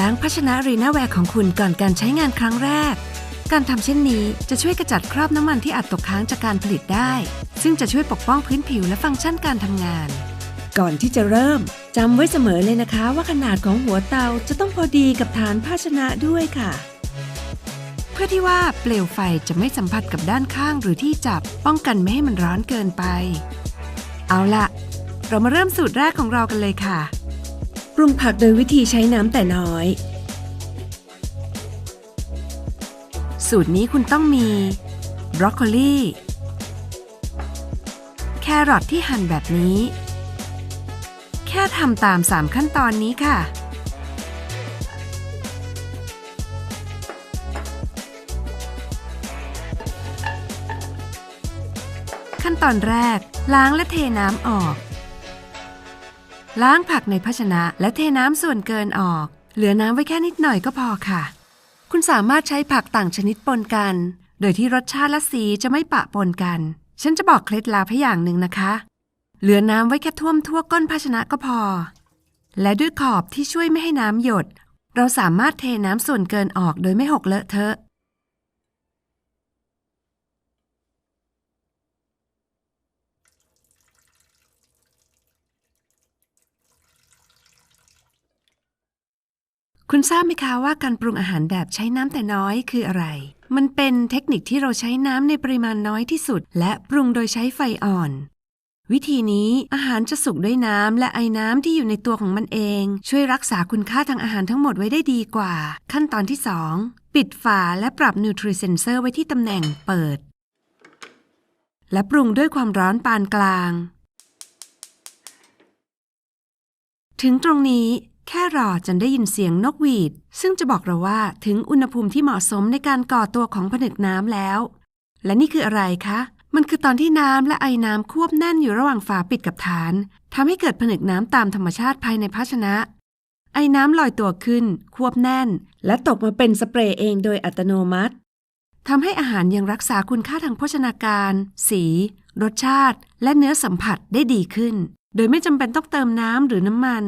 ล้างภาชนะรีนาแวร์ของคุณก่อนการใช้งานครั้งแรก การทำเช่นนี้จะช่วยกระจัดคราบน้ำมันที่อาจตกค้างจากการผลิตได้ ซึ่งจะช่วยปกป้องพื้นผิวและฟังก์ชันการทำงาน ก่อนที่จะเริ่มจำไว้เสมอเลยนะคะ ว่าขนาดของหัวเตาจะต้องพอดีกับฐานภาชนะด้วยค่ะ เพื่อที่ว่าเปลวไฟจะไม่สัมผัสกับด้านข้างหรือที่จับป้องกันไม่ให้มันร้อนเกินไป เอาละเรามาเริ่มสูตรแรกของเรากันเลยค่ะ รุงผักโดยวิธีใช้น้ำแต่น้อย สูตรนี้คุณต้องมี บรอกโคลีแครอทที่หั่นแบบนี้ แค่ทำตาม 3 ขั้นตอนนี้ค่ะ ขั้นตอนแรกล้างและเทน้ำออก ล้างผักในภาชนะและเทน้ำส่วนเกินออก เหลือน้ำไว้แค่นิดหน่อยก็พอค่ะ คุณสามารถใช้ผักต่างชนิดปนกัน โดยที่รสชาติและสีจะไม่ปะปนกัน ฉันจะบอกเคล็ดลับให้อย่างหนึ่งนะคะ เหลือน้ำไว้แค่ท่วมทั่วก้นภาชนะก็พอ และด้วยขอบที่ช่วยไม่ให้น้ำหยด เราสามารถเทน้ำส่วนเกินออกโดยไม่หกเลอะเทอะ คุณทราบไหมคะว่าการปรุงอาหารแบบใช้น้ำแต่น้อยคืออะไร มันเป็นเทคนิคที่เราใช้น้ำในปริมาณน้อยที่สุด และปรุงโดยใช้ไฟอ่อน วิธีนี้อาหารจะสุกด้วยน้ำและไอ้น้ำที่อยู่ในตัวของมันเอง ช่วยรักษาคุณค่าทางอาหารทั้งหมดไว้ได้ดีกว่า ขั้นตอนที่ 2 ปิดฝาและปรับนิวทริเซนเซอร์ไว้ที่ตำแหน่งเปิด และปรุงด้วยความร้อนปานกลาง ถึงตรงนี้ แค่รอจนได้ยินเสียงนกหวีด ซึ่งจะบอกเราว่าถึงอุณหภูมิที่เหมาะสมในการก่อตัวของผนึกน้ำแล้ว และนี่คืออะไรคะ มันคือตอนที่น้ำและไอน้ำควบแน่นอยู่ระหว่างฝาปิดกับฐานทำให้เกิดผนึกน้ำตามธรรมชาติภายในภาชนะ ไอน้ำลอยตัวขึ้น ควบแน่น และตกมาเป็นสเปรย์เองโดยอัตโนมัติทำให้อาหารยังรักษาคุณค่าทางโภชนาการ สี รสชาติ และเนื้อสัมผัสได้ดีขึ้น โดยไม่จำเป็นต้องเติมน้ำหรือน้ำมัน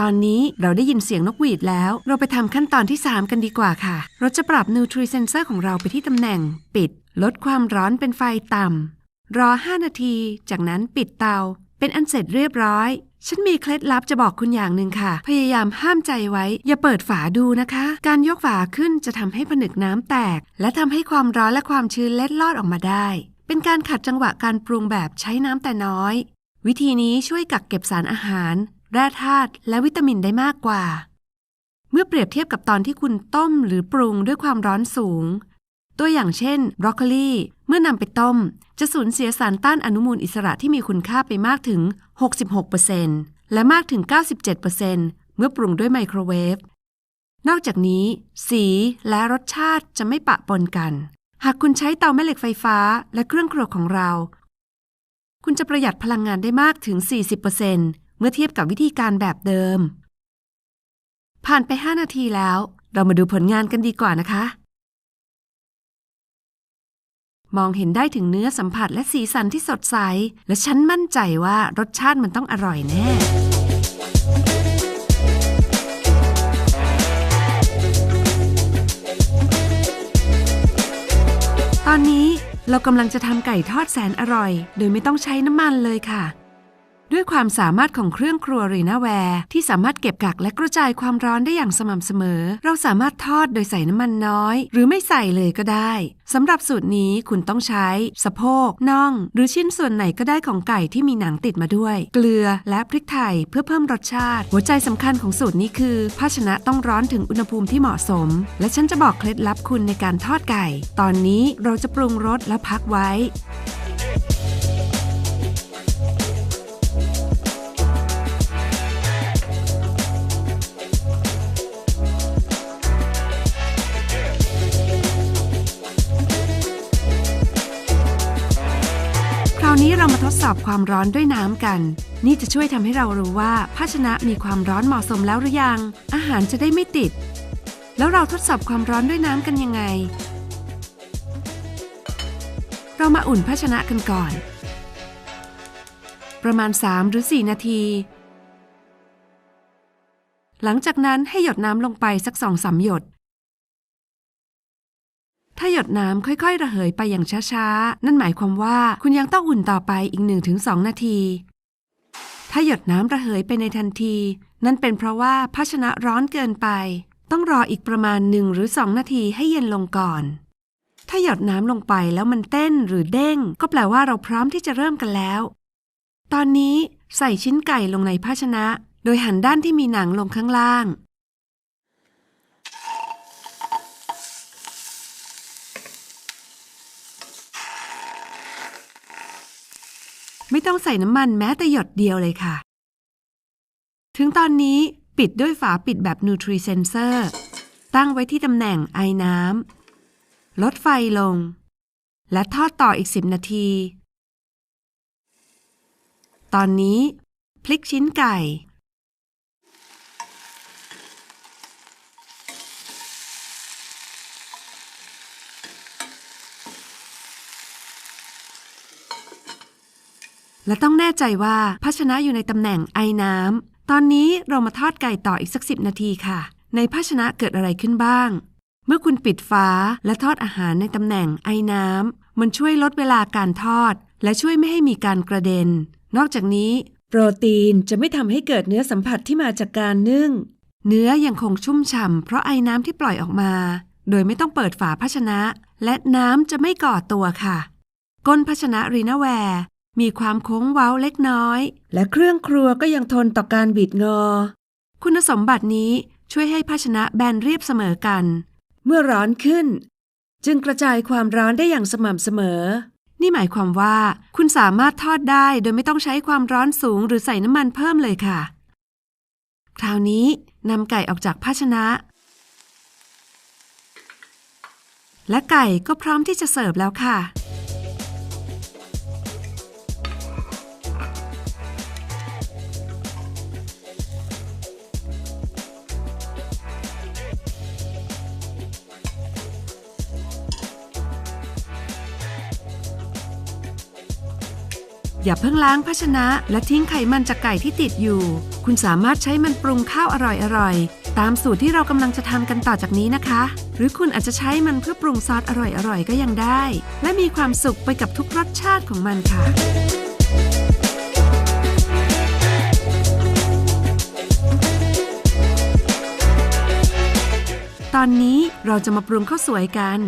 ตอนนี้เราได้ยินเสียงนกหวีดแล้ว เราไปทำขั้นตอนที่ 3 กันดีกว่าค่ะ เราจะปรับ Nutri Sensor ของเราไปที่ตำแหน่ง ปิด ลดความร้อนเป็นไฟต่ำ รอ 5 นาที จากนั้นปิดเตา เป็นอันเสร็จเรียบร้อย ฉันมีเคล็ดลับจะบอกคุณอย่างหนึ่งค่ะ พยายามห้ามใจไว้ อย่าเปิดฝาดูนะคะ การยกฝาขึ้นจะทำให้ผนึกน้ำแตก และทำให้ความร้อนและความชื้นเล็ดลอดออกมาได้ เป็นการขัดจังหวะการปรุงแบบใช้น้ำแต่น้อย วิธีนี้ช่วยกักเก็บสารอาหาร แร่ธาตุและวิตามินได้มากกว่า เมื่อเปรียบเทียบกับตอนที่คุณต้มหรือปรุงด้วยความร้อนสูง ตัวอย่างเช่นบรอกโคลีเมื่อนำไปต้ม จะสูญเสียสารต้านอนุมูลอิสระที่มีคุณค่าไปมากถึง 66%และมากถึง 97%เมื่อปรุงด้วยไมโครเวฟนอกจากนี้ สีและรสชาติจะไม่ปะปนกัน หากคุณใช้เตาแม่เหล็กไฟฟ้าและเครื่องครัวของเรา คุณจะประหยัดพลังงานได้มากถึง 40%เมื่อเทียบกับวิธีการแบบเดิม ผ่านไป 5 นาทีแล้ว เรามาดูผลงานกันดีกว่านะคะ มองเห็นได้ถึงเนื้อสัมผัสและสีสันที่สดใส และฉันมั่นใจว่ารสชาติมันต้องอร่อยแน่ตอนนี้เรากำลังจะทำไก่ทอดแสนอร่อย โดยไม่ต้องใช้น้ำมันเลยค่ะ ด้วยความสามารถของเครื่องครัวรีนาแวร์ที่สามารถเก็บกักและกระจายความร้อนได้อย่างสม่ำเสมอ เราสามารถทอดโดยใส่น้ำมันน้อย หรือไม่ใส่เลยก็ได้สำหรับสูตรนี้คุณต้องใช้ สะโพกน่อง หรือชิ้นส่วนไหนก็ได้ของไก่ที่มีหนังติดมาด้วย เกลือและพริกไทยเพื่อเพิ่มรสชาติ หัวใจสำคัญของสูตรนี้คือ ภาชนะต้องร้อนถึงอุณหภูมิที่เหมาะสม และฉันจะบอกเคล็ดลับคุณในการทอดไก่ ตอนนี้เราจะปรุงรสและพักไว้ อบความร้อนด้วยน้ำกัน นี่จะช่วยทำให้เรารู้ว่าภาชนะมีความร้อนเหมาะสมแล้วหรือยัง อาหารจะได้ไม่ติด แล้วเราทดสอบความร้อนด้วยน้ำกันยังไง เรามาอุ่นภาชนะกันก่อน ประมาณ 3 หรือ 4 นาที หลังจากนั้นให้หยดน้ำลงไปสักสองสามหยด ถ้าหยดน้ำค่อยๆ ระเหยไปอย่างช้าๆ นั่นหมายความว่าคุณยังต้องอุ่นต่อไปอีก 1-2 นาที ถ้าหยดน้ำระเหยไปในทันที นั่นเป็นเพราะว่าภาชนะร้อนเกินไป ต้องรออีกประมาณ 1 หรือ 2 นาทีให้เย็นลงก่อน ถ้าหยดน้ำลงไปแล้วมันเต้นหรือเด้ง ก็แปลว่าเราพร้อมที่จะเริ่มกันแล้ว ตอนนี้ใส่ชิ้นไก่ลงในภาชนะ โดยหันด้านที่มีหนังลงข้างล่าง ต้องใส่น้ำมันแม้แต่หยดเดียวเลยค่ะ ถึงตอนนี้ปิดด้วยฝาปิดแบบ Nutri Sensor ตั้งไว้ที่ตำแหน่งไอน้ำลดไฟลง และทอดต่ออีก 10 นาที ตอนนี้ พลิกชิ้นไก่ และต้องแน่ใจว่าภาชนะอยู่ในตำแหน่งไอน้ำ ตอนนี้เรามาทอดไก่ต่ออีกสักสิบนาทีค่ะ ในภาชนะเกิดอะไรขึ้นบ้าง เมื่อคุณปิดฝาและทอดอาหารในตำแหน่งไอน้ำ มันช่วยลดเวลาการทอด และช่วยไม่ให้มีการกระเด็น นอกจากนี้ โปรตีนจะไม่ทำให้เกิดเนื้อสัมผัสที่มาจากการนึ่ง เนื้อยังคงชุ่มฉ่ำเพราะไอน้ำที่ปล่อยออกมา โดยไม่ต้องเปิดฝาภาชนะ และน้ำจะไม่ก่อตัวค่ะก้นภาชนะรีนาแวร์ มีความโค้งเว้าเล็กน้อย และเครื่องครัวก็ยังทนต่อการบิดงอ คุณสมบัตินี้ช่วยให้ภาชนะแบนเรียบเสมอกัน เมื่อร้อนขึ้น จึงกระจายความร้อนได้อย่างสม่ำเสมอ นี่หมายความว่าคุณสามารถทอดได้โดยไม่ต้องใช้ความร้อนสูงหรือใส่น้ำมันเพิ่มเลยค่ะ คราวนี้นำไก่ออกจากภาชนะ และไก่ก็พร้อมที่จะเสิร์ฟแล้วค่ะ อย่าเพิ่งล้างภาชนะและทิ้งไขมันจากไก่ที่ติดอยู่ คุณสามารถใช้มันปรุงข้าวอร่อยๆ ตามสูตรที่เรากำลังจะทำกันต่อจากนี้นะคะ หรือคุณอาจจะใช้มันเพื่อปรุงซอสอร่อยๆ ก็ยังได้ และมีความสุขไปกับทุกรสชาติของมันค่ะตอนนี้เราจะมาปรุงข้าวสวยกัน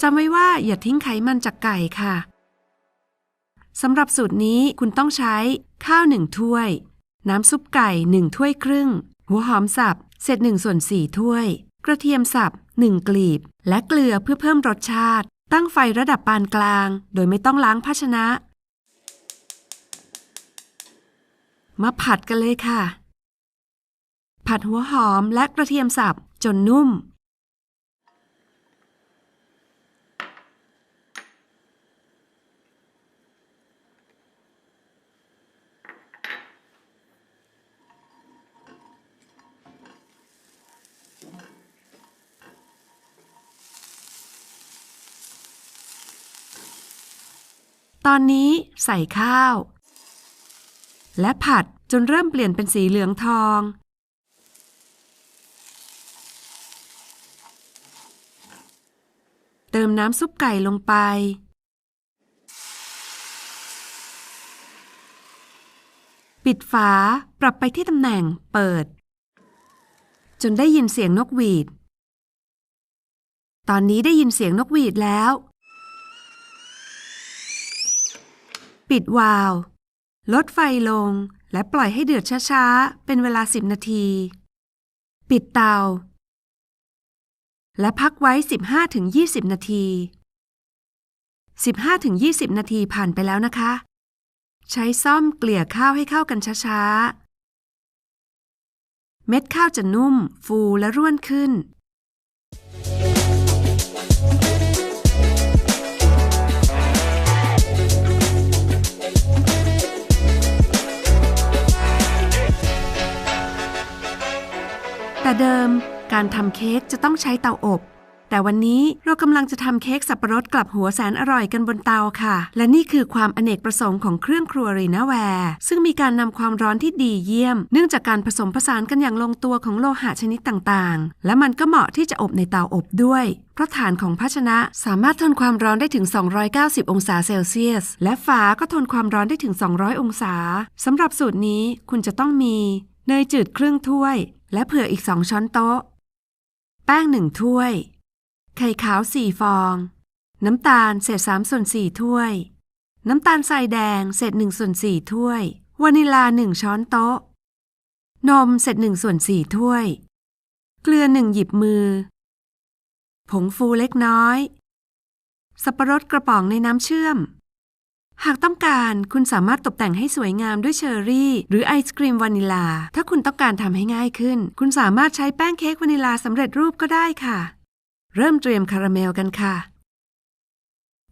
จำไว้ว่าอย่าทิ้งไขมันจากไก่ค่ะ สำหรับสูตรนี้คุณต้องใช้ข้าวหนึ่งถ้วย น้ำซุปไก่หนึ่งถ้วยครึ่ง หัวหอมสับเศษหนึ่งส่วนสี่ถ้วย กระเทียมสับหนึ่งกลีบ และเกลือเพื่อเพิ่มรสชาติ ตั้งไฟระดับปานกลาง โดยไม่ต้องล้างภาชนะ มาผัดกันเลยค่ะ ผัดหัวหอมและกระเทียมสับจนนุ่ม ตอนนี้ใส่ข้าว และผัดจนเริ่มเปลี่ยนเป็นสีเหลืองทอง เติมน้ำซุปไก่ลงไป ปิดฝาปรับไปที่ตำแหน่งเปิด จนได้ยินเสียงนกหวีด ตอนนี้ได้ยินเสียงนกหวีดแล้ว ปิดวาล์วลดไฟลงและปล่อยให้เดือดช้าๆ เป็นเวลา 10 นาที ปิดเตา และพักไว้ 15-20 นาที 15-20 นาทีผ่านไปแล้วนะคะ ใช้ซ่อมเกลี่ยข้าวให้เข้ากันช้าๆ เม็ดข้าวจะนุ่ม ฟูและร่วนขึ้น แต่เดิมการทำเค้กจะต้องใช้เตาอบ แต่วันนี้เรากำลังจะทำเค้กสับปะรดกลับหัวแสนอร่อยกันบนเตาค่ะ และนี่คือความอเนกประสงค์ของเครื่องครัวรีนาแวร์ ซึ่งมีการนำความร้อนที่ดีเยี่ยม เนื่องจากการผสมผสานกันอย่างลงตัวของโลหะชนิดต่างๆ และมันก็เหมาะที่จะอบในเตาอบด้วย เพราะฐานของภาชนะสามารถทนความร้อนได้ถึง 290 องศาเซลเซียส และฝาก็ทนความร้อนได้ถึง 200 องศาสำหรับสูตรนี้คุณจะต้องมี เนยจืดครึ่งถ้วย และเผื่ออีก2ช้อนโต๊ะ แป้งหนึ่งถ้วย ไข่ขาว4ฟอง น้ำตาลเศษ3ส่วน4ถ้วย น้ำตาลทรายแดงเศษ1ส่วน4ถ้วยวานิลา1ช้อนโต๊ะ นมเศษ1ส่วน4ถ้วย เกลือ1หยิบมือ ผงฟูเล็กน้อย สับปะรดกระป๋องในน้ำเชื่อม หากต้องการคุณสามารถตกแต่งให้สวยงามด้วยเชอร์รี่ หรือไอศครีมวานิลา ถ้าคุณต้องการทำให้ง่ายขึ้น คุณสามารถใช้แป้งเค้กวานิลาสำเร็จรูปก็ได้ค่ะ เริ่มเตรียมคาราเมลกันค่ะ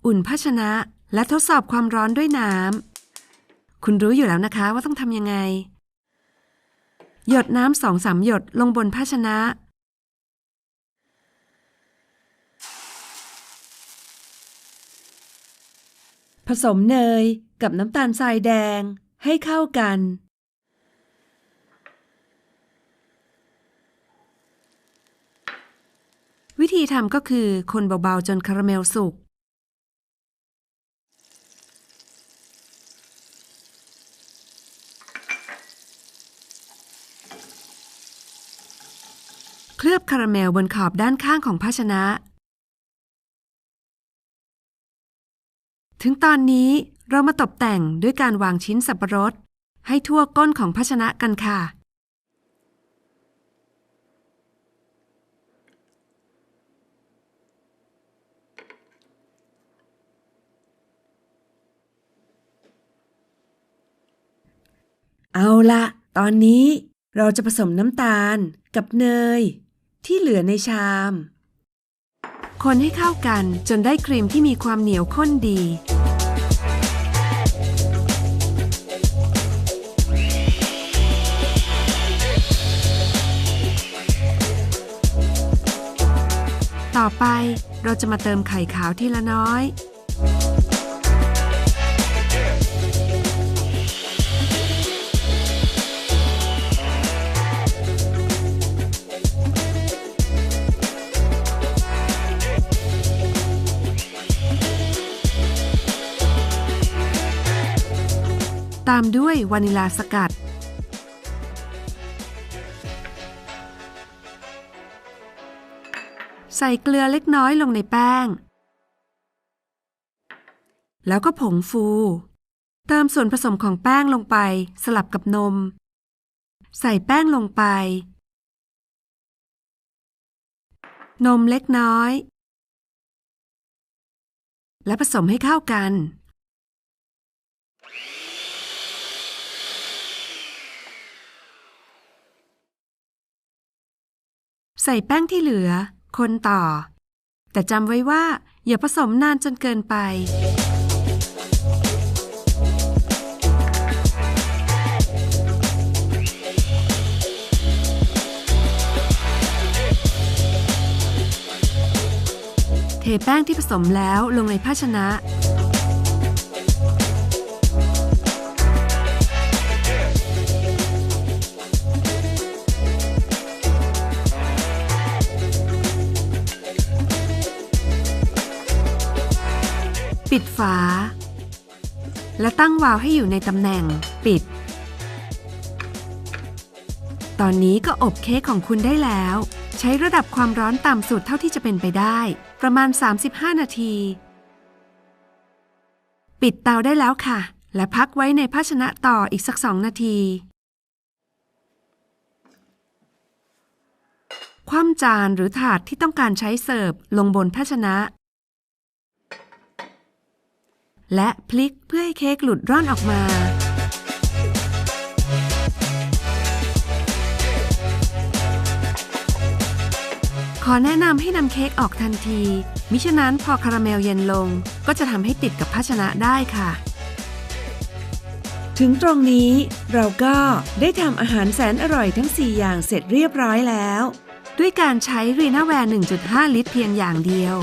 อุ่นภาชนะและทดสอบความร้อนด้วยน้ำคุณรู้อยู่แล้วนะคะว่าต้องทำยังไง หยดน้ำสองสามหยดลงบนภาชนะ ผสมเนยกับน้ำตาลทรายแดงให้เข้ากัน วิธีทำก็คือคนเบาๆจนคาราเมลสุก เคลือบคาราเมลบนขอบด้านข้างของภาชนะ ถึงตอนนี้เรามาตกแต่งด้วยการวางชิ้นสับปะรด ให้ทั่วก้นของภาชนะกันค่ะ เอาละตอนนี้เราจะผสมน้ำตาลกับเนย ที่เหลือในชาม คนให้เข้ากันจนได้ครีมที่มีความเหนียวข้นดี ต่อไปเราจะมาเติมไข่ขาวทีละน้อยามด้วยวานิลาสกัด ใส่เกลือเล็กน้อยลงในแป้ง แล้วก็ผงฟู เติมส่วนผสมของแป้งลงไปสลับกับนม ใส่แป้งลงไป นมเล็กน้อย และผสมให้เข้ากัน ส่แป้งที่เหลือ คนต่อ แต่จำไว้ว่า อย่าผสมนานจนเกินไป เทแป้งที่ผสมแล้วลงในภาชนะ ปิดฝา และตั้งวาล์วให้อยู่ในตำแหน่งปิด ตอนนี้ก็อบเค้กของคุณได้แล้ว ใช้ระดับความร้อนต่ำสุดเท่าที่จะเป็นไปได้ ประมาณ 35 นาที ปิดเตาได้แล้วค่ะ และพักไว้ในภาชนะต่ออีกสักสองนาทีคว่ำจานหรือถาดที่ต้องการใช้เสิร์ฟลงบนภาชนะ และพลิกเพื่อให้เค้กหลุดร่อนออกมา ขอแนะนำให้นำเค้กออกทันที มิฉะนั้นพอคาราเมลเย็นลง ก็จะทำให้ติดกับภาชนะได้ค่ะ ถึงตรงนี้เราก็ได้ทำอาหารแสนอร่อยทั้ง 4 อย่างเสร็จเรียบร้อยแล้ว ด้วยการใช้รีนาแวร์ 1.5 ลิตรเพียงอย่างเดียว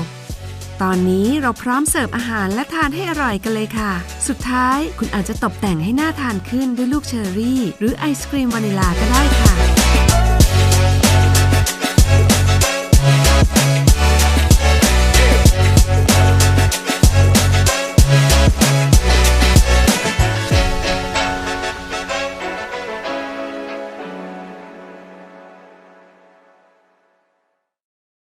ตอนนี้เราพร้อมเสิร์ฟอาหารและทานให้อร่อยกันเลยค่ะ สุดท้ายคุณอาจจะตกแต่งให้น่าทานขึ้นด้วยลูกเชอร์รี่ หรือไอศครีมวานิลาก็ได้ค่ะ